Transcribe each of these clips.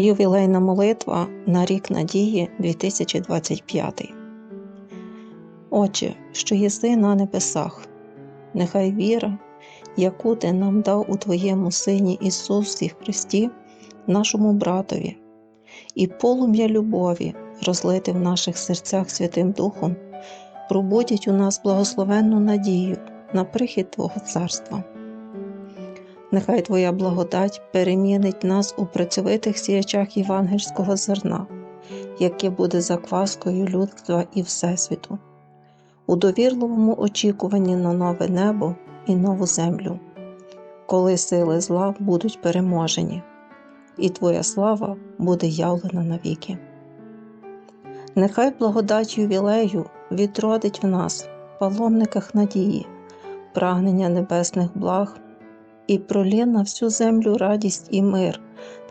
Ювілейна молитва на рік надії 2025. Отче, що єси на небесах, нехай віра, яку ти нам дав у Твоєму Сині Ісусі Христі, нашому братові, і полум'я любові, розлите в наших серцях Святим Духом, пробудять у нас благословенну надію на прихід Твого Царства. Нехай Твоя благодать перемінить нас у працьовитих сіячах євангельського зерна, яке буде закваскою людства і Всесвіту, у довірливому очікуванні на нове небо і нову землю, коли сили зла будуть переможені, і Твоя слава буде явлена навіки. Нехай благодать ювілею відродить в нас, паломниках надії, прагнення небесних благ і пролє на всю землю радість і мир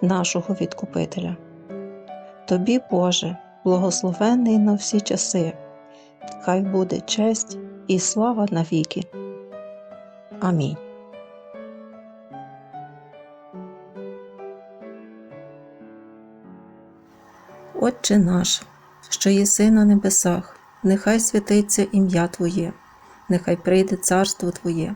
нашого Відкупителя. Тобі, Боже, благословенний на всі часи, хай буде честь і слава навіки. Амінь. Отче наш, що єси на небесах, нехай святиться ім'я Твоє, нехай прийде царство Твоє,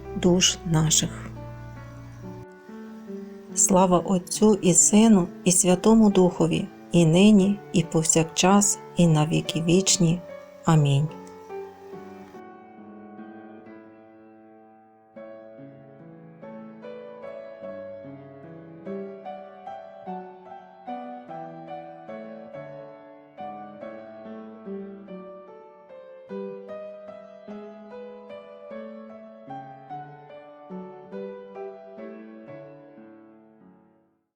душ наших. Слава Отцю і Сину, і Святому Духові, і нині, і повсякчас, і на віки вічні. Амінь.